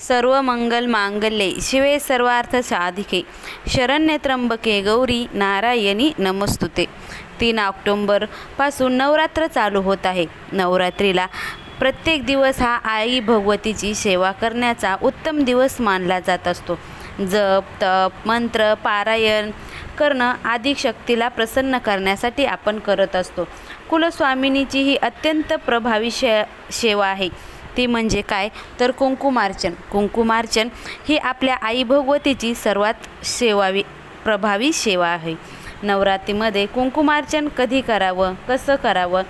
सर्व मंगल मांगल्ये. शिवे सर्वार्थ साधिके. शरण्य त्र्यंबके गौरी नारायणी नमस्तुते. तीन ऑक्टोंबरपासून नवरात्र चालू होत आहे. नवरात्रीला प्रत्येक दिवस हा आई भगवतीची सेवा करण्याचा उत्तम दिवस मानला जात असतो. जप तप मंत्र पारायण करणं आदी शक्तीला प्रसन्न करण्यासाठी आपण करत असतो. कुलस्वामिनीची ही अत्यंत प्रभावी शे सेवा आहे. ती म्हणजे काय? तर कुंकुमार्चन. कुंकुमार्चन ही आपल्या आई भगवतीची सर्वात सेवावी प्रभावी सेवा आहे. नवरात्रीमध्ये कुंकुमार्चन कधी करावं? कसं करावं?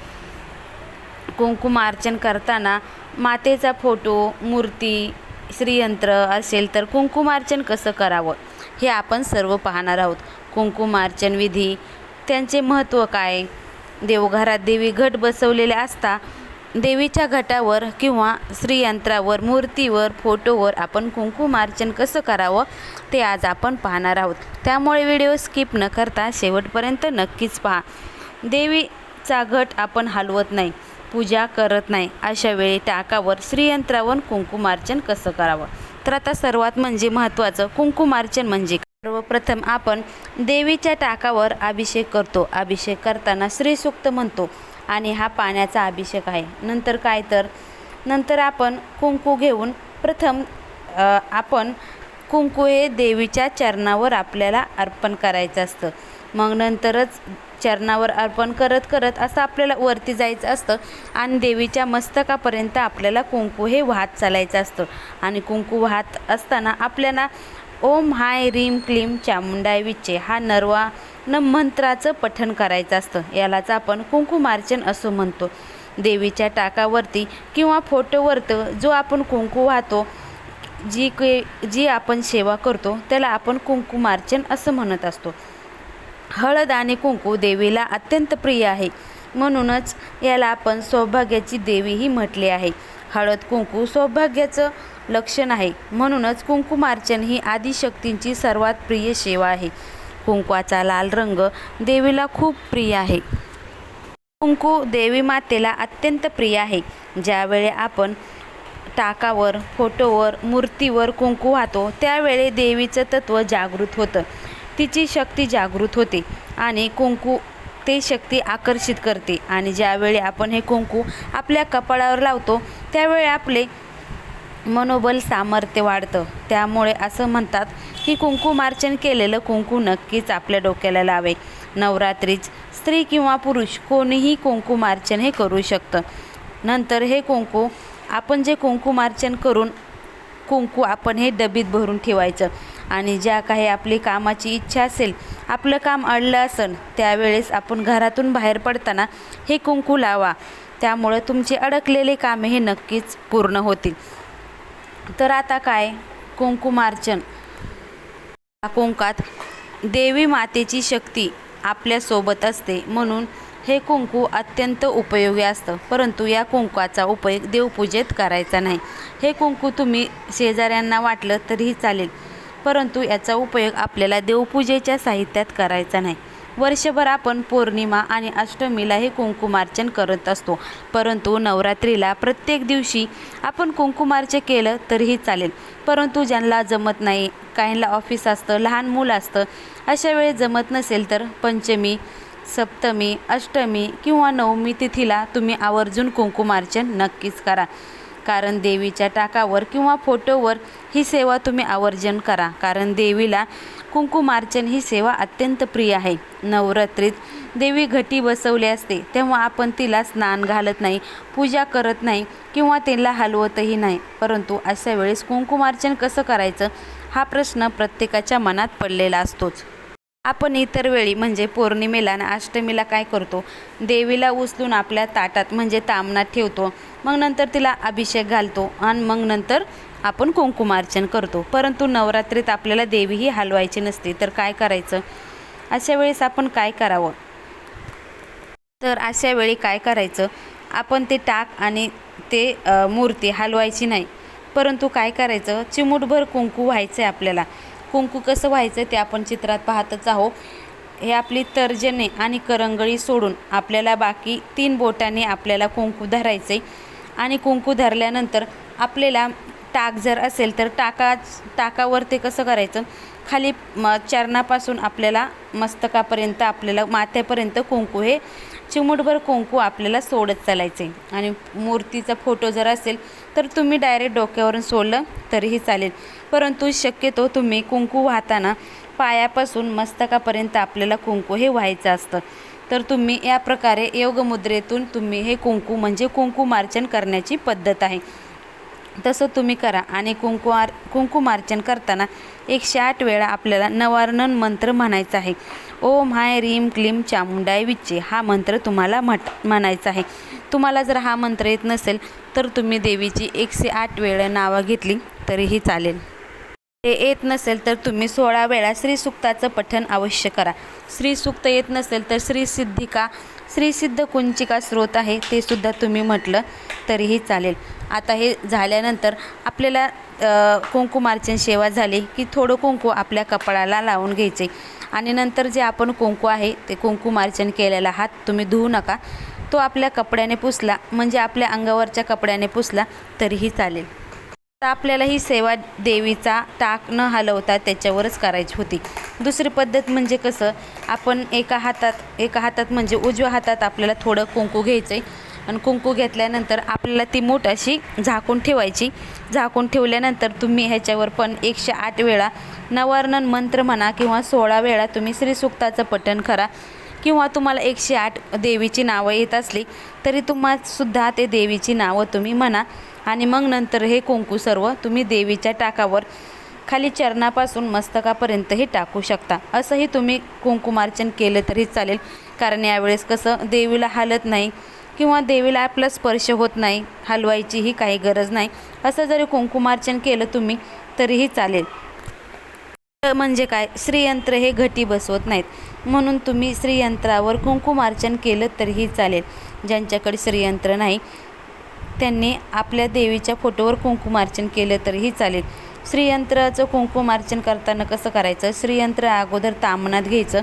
कुंकुमार्चन करताना मातेचा फोटो मूर्ती श्रीयंत्र असेल तर कुंकुमार्चन कसं करावं? हे आपण सर्व पाहणार आहोत. कुंकुमार्चन विधी त्यांचे महत्त्व काय? देवघरात देवी घट बसवलेले असता देवीच्या घटावर किंवा श्रीयंत्रावर मूर्तीवर फोटोवर आपण कुंकुमार्चन कसं करावं ते आज आपण पाहणार आहोत. त्यामुळे व्हिडिओ स्किप न करता शेवटपर्यंत नक्कीच पहा. देवीचा घट आपण हलवत नाही पूजा करत नाही अशा वेळी टाकावर श्रीयंत्रावर कुंकुमार्चन कसं करावं? तर आता सर्वात म्हणजे महत्त्वाचं कुंकुमार्चन म्हणजे सर्वप्रथम आपण देवीच्या टाकावर अभिषेक करतो. अभिषेक करताना श्रीसूक्त म्हणतो आणि हा पाण्याचा अभिषेक आहे. नंतर काय तर? नंतर आपण कुंकू घेऊन प्रथम आपण कुंकू हे देवीच्या चरणावर आपल्याला अर्पण करायचं असतं. मग नंतरच चरणावर अर्पण करत करत असं आपल्याला वरती जायचं असतं आणि देवीच्या मस्तकापर्यंत आपल्याला कुंकू हे वाहत चालायचं असतं. आणि कुंकू वाहत असताना आपल्याला ओम हाय रीम क्लीम चामुंडाय विचे हा नरवा न मंत्राचं पठण करायचं असतं. यालाच आपण कुंकुमार्चन असं म्हणतो. देवीच्या टाकावरती किंवा फोटोवरतं जो आपण कुंकू वाहतो जी के जी आपण सेवा करतो त्याला आपण कुंकुमार्चन असं म्हणत असतो. हळद आणि कुंकू देवीला अत्यंत प्रिय आहे. म्हणूनच याला आपण सौभाग्याची देवीही म्हटले आहे. हळद कुंकू सौभाग्याचं लक्षण आहे. म्हणूनच कुंकुमार्चन ही आदिशक्तींची सर्वात प्रिय सेवा आहे. कुंकवाचा लाल रंग देवीला खूप प्रिय आहे. कुंकू देवी मातेला अत्यंत प्रिय आहे. ज्यावेळी आपण टाकावर फोटोवर मूर्तीवर कुंकू वाहतो त्यावेळी देवीचं तत्त्व जागृत होतं. तिची शक्ती जागृत होते आणि कुंकू ते शक्ती आकर्षित करते. आणि ज्यावेळी आपण हे कुंकू आपल्या कपाळावर लावतो त्यावेळी आपले मनोबल सामर्थ्य वाढतं. त्यामुळे असं म्हणतात की कुंकुमार्चन केलेलं कुंकू नक्कीच आपल्या डोक्याला लावे नवरात्रीच स्त्री किंवा पुरुष कोणीही कुंकुमार्चन हे करू शकतं. नंतर हे कुंकू आपण जे कुंकुमार्चन करून कुंकू आपण हे डबीत भरून ठेवायचं. आणि ज्या काही आपली कामाची इच्छा असेल आपलं काम अडलं असेल त्यावेळेस आपण घरातून बाहेर पडताना हे कुंकू लावा. त्यामुळे तुमचे अडकलेले कामे हे नक्कीच पूर्ण होतील. तर आता काय? कुंकुमार्चन या कुंकात देवी मातेची शक्ती आपल्यासोबत असते. म्हणून हे कुंकू अत्यंत उपयोगी असतं. परंतु या कुंकवाचा उपयोग देवपूजेत करायचा नाही. हे कुंकू तुम्ही शेजाऱ्यांना वाटलं तरीही चालेल. परंतु याचा उपयोग आपल्याला देवपूजेच्या साहित्यात करायचा नाही. वर्षभर आपण पौर्णिमा आणि अष्टमीला हे कुंकुमार्चन करत असतो. परंतु नवरात्रीला प्रत्येक दिवशी आपण कुंकुमार्चन केलं तरीही चालेल. परंतु ज्यांना जमत नाही काहींना ऑफिस असतं लहान मूल असतं अशा वेळी जमत नसेल तर पंचमी सप्तमी अष्टमी किंवा नवमी तिथीला तुम्ही आवर्जून कुंकुमार्चन नक्कीच करा. कारण देवीच्या टाकावर किंवा फोटोवर ही सेवा तुम्ही आवर्जन करा. कारण देवीला कुंकुमार्चन ही सेवा अत्यंत प्रिय आहे. नवरात्रीत देवी घटी बसवली असते तेव्हा आपण तिला स्नान घालत नाही पूजा करत नाही किंवा तिला हलवतही नाही. परंतु अशा वेळेस कुंकुमार्चन कसं करायचं? हा प्रश्न प्रत्येकाच्या मनात पडलेला असतोच. आपण इतर वेळी म्हणजे पौर्णिमेला आणि अष्टमीला काय करतो? देवीला उचलून आपल्या ताटात म्हणजे तामणात ठेवतो. मग नंतर तिला अभिषेक घालतो आणि मग नंतर आपण कुंकुमार्चन करतो. परंतु नवरात्रीत आपल्याला देवी ही हलवायची नसते. तर काय करायचं? अशा वेळेस आपण काय करावं? तर अशा वेळी काय करायचं? आपण ते टाक आणि ते मूर्ती हलवायची नाही. परंतु काय करायचं? चिमूटभर कुंकू व्हायचं आहे आपल्याला. कुंकू कसं व्हायचं ते आपण चित्रात पाहतच आहोत. हे आपली तर्जने आणि करंगळी सोडून आपल्याला बाकी तीन बोटाने आपल्याला कुंकू धरायचे आणि कुंकू धरल्यानंतर आपल्याला टाक जर असेल तर टाका टाकावर ते कसं करायचं? खाली म चरणापासून आपल्याला मस्तकापर्यंत आपल्याला माथ्यापर्यंत कुंकू हे चिमूटभर कुंकू आपल्याला सोडत चालायचे आणि मूर्तीचा फोटो जर असेल तर तुम्ही डायरेक्ट डोक्यावरून सोडलं तरीही चालेल. परंतु शक्यतो तुम्ही कुंकू वाहताना पायापासून मस्तकापर्यंत आपल्याला कुंकू हे व्हायचं असतं. तर तुम्ही या प्रकारे योगमुद्रेतून तुम्ही हे कुंकू म्हणजे कुंकुमार्चन करण्याची पद्धत आहे. तसं तुम्ही करा आणि कुंकुमार कुंकुमार्चन करताना एकशे आठ वेळा आपल्याला नवार्णन मंत्र म्हणायचा आहे. ओम हाय रीम क्लीम चामुंडाय विच्चे हा मंत्र तुम्हाला म्हट म्हणायचा आहे. तुम्हाला जर हा मंत्र येत नसेल तर तुम्ही देवीची एकशे आठ वेळा नावं घेतली तरीही चालेल. ते येत नसेल तर तुम्ही सोळा वेळा श्रीसुक्ताचं पठण अवश्य करा. श्रीसुक्त येत नसेल तर श्रीसिद्धिका श्रीसिद्ध कुंचिका स्रोत आहे ते सुद्धा तुम्ही म्हटलं तरीही चालेल. आता हे झाल्यानंतर आपल्याला कुंकुमार्चन सेवा झाली की थोडं कुंकू आपल्या कपाळाला लावून घ्यायचे. आणि नंतर जे आपण कुंकू आहे ते कुंकुमार्चन केलेला हात तुम्ही धुवू नका. तो आपल्या कपड्याने पुसला म्हणजे आपल्या अंगावरच्या कपड्याने पुसला तरीही चालेल. तर आपल्याला ही सेवा देवीचा टाक न हलवता त्याच्यावरच करायची होती. दुसरी पद्धत म्हणजे कसं आपण एका हातात एका हातात म्हणजे उजव्या हातात आपल्याला थोडं कुंकू घ्यायचं आहे आणि कुंकू घेतल्यानंतर आपल्याला ती मूठ अशी झाकून ठेवायची. झाकून ठेवल्यानंतर तुम्ही ह्याच्यावर पण एकशे आठ वेळा नवर्णन मंत्र म्हणा किंवा सोळा वेळा तुम्ही श्रीसुक्ताचं पठण करा. किंवा तुम्हाला एकशे आठ देवीची नावं येत असली तरी तुम्हासुद्धा ते देवीची नावं तुम्ही म्हणा. आणि मग नंतर हे कुंकू सर्व तुम्ही देवीच्या टाकावर खाली चरणापासून मस्तकापर्यंतही टाकू शकता. असंही तुम्ही कुंकुमार्चन केलं तरी चालेल. कारण यावेळेस कसं देवीला हालत नाही किंवा देवीला आपला स्पर्श होत नाही हलवायचीही काही गरज नाही. असं जरी कुंकुमार्चन केलं तुम्ही तरीही चालेल. म्हणजे काय? श्रीयंत्र हे घटी बसवत नाहीत. म्हणून तुम्ही श्रीयंत्रावर कुंकुमार्चन केलं तरीही चालेल. ज्यांच्याकडे श्रीयंत्र नाही त्यांनी आपल्या देवीच्या फोटोवर कुंकुमार्चन केलं तरीही चालेल. श्रीयंत्राचं कुंकुमार्चन करताना कसं करायचं? श्रीयंत्र अगोदर तामणात घ्यायचं.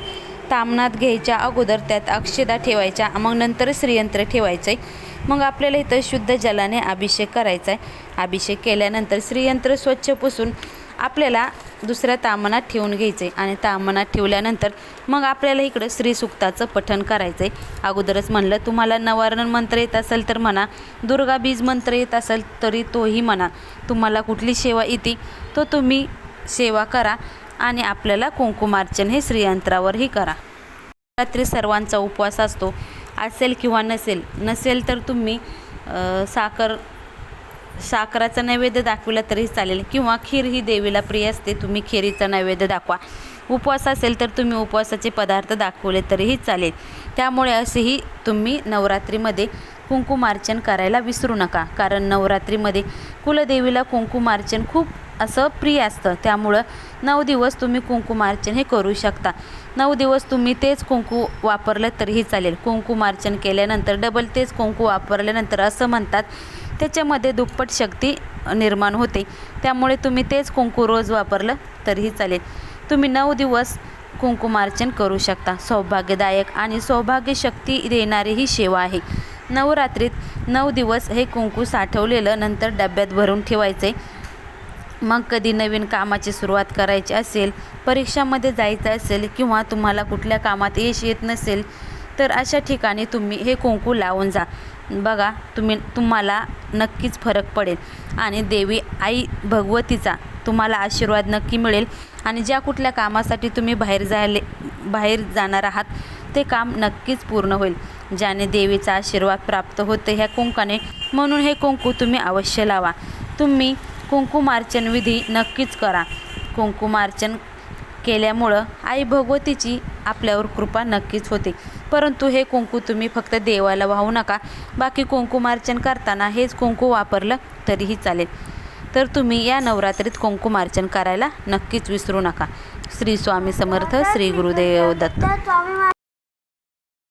तामणात घ्यायच्या अगोदर त्यात अक्षदा ठेवायच्या. मग नंतर श्रीयंत्र ठेवायचं आहे मग आपल्याला इथं शुद्ध जलाने अभिषेक करायचा आहे अभिषेक केल्यानंतर श्रीयंत्र स्वच्छ पुसून आपल्याला दुसऱ्या तामणात ठेवून घ्यायचं आहे आणि तामणात ठेवल्यानंतर मग आपल्याला इकडं श्रीसुक्ताचं पठण करायचं आहे अगोदरच म्हणलं तुम्हाला नवारण मंत्र येत असेल तर म्हणा दुर्गा बीज मंत्र येत असेल तरी तोही म्हणा. तुम्हाला कुठली सेवा येते तो तुम्ही सेवा करा आणि आपल्याला कुंकुमार्चन हे श्रीयंत्रावरही करा. रात्री सर्वांचा उपवास असतो. असेल किंवा नसेल नसेल तर तुम्ही साखर साखराचा नैवेद्य दाखविला तरी चालेल. किंवा खीर ही देवीला प्रिय असते तुम्ही खिरीचा नैवेद्य दाखवा. उपवास असेल तर तुम्ही उपवासाचे पदार्थ दाखवले तरीही चालेल. त्यामुळे असेही तुम्ही नवरात्रीमध्ये कुंकुमार्चन करायला विसरू नका. कारण नवरात्रीमध्ये कुलदेवीला कुंकुमार्चन खूप असं प्रिय असतं. त्यामुळं नऊ दिवस तुम्ही कुंकुमार्चन हे करू शकता. नऊ दिवस तुम्ही तेच कुंकू वापरलं तरीही चालेल. कुंकुमार्चन केल्यानंतर डबल तेच कुंकू वापरल्यानंतर असं म्हणतात त्याच्यामध्ये दुप्पट शक्ती निर्माण होते. त्यामुळे तुम्ही तेच कुंकू रोज वापरलं तरीही चालेल. तुम्ही नऊ दिवस कुंकुमार्चन करू शकता. सौभाग्यदायक आणि सौभाग्य शक्ती देणारी ही सेवा आहे. नवरात्रीत नऊ दिवस हे कुंकू साठवलेलं नंतर डब्यात भरून ठेवायचे. मग कधी नवीन कामाची सुरुवात करायची असेल परीक्षामध्ये जायचं असेल किंवा तुम्हाला कुठल्या कामात यश येत नसेल तर अशा ठिकाणी तुम्ही हे कुंकू लावून जा. बघा तुम्ही तुम्हाला नक्कीच फरक पडेल. आणि देवी आई भगवतीचा तुम्हाला आशीर्वाद नक्की मिळेल. आणि ज्या कुठल्या कामासाठी तुम्ही बाहेर जायले बाहेर जाणार आहात ते काम नक्कीच पूर्ण होईल. ज्याने देवीचा आशीर्वाद प्राप्त होते ह्या कुंकाने म्हणून हे कुंकू तुम्ही अवश्य लावा. तुम्ही कुंकुमार्चन विधी नक्कीच करा. कुंकुमार्चन केल्यामुळं आई भगवतीची आपल्यावर कृपा नक्कीच होते. परंतु हे कुंकू तुम्ही फक्त देवाला वाहू नका. बाकी कुंकुमार्चन करताना हेच कुंकू वापरलं तरीही चालेल. तर तुम्ही या नवरात्रीत कुंकुमार्चन करायला नक्कीच विसरू नका. श्री स्वामी समर्थ श्री गुरुदेव दत्त.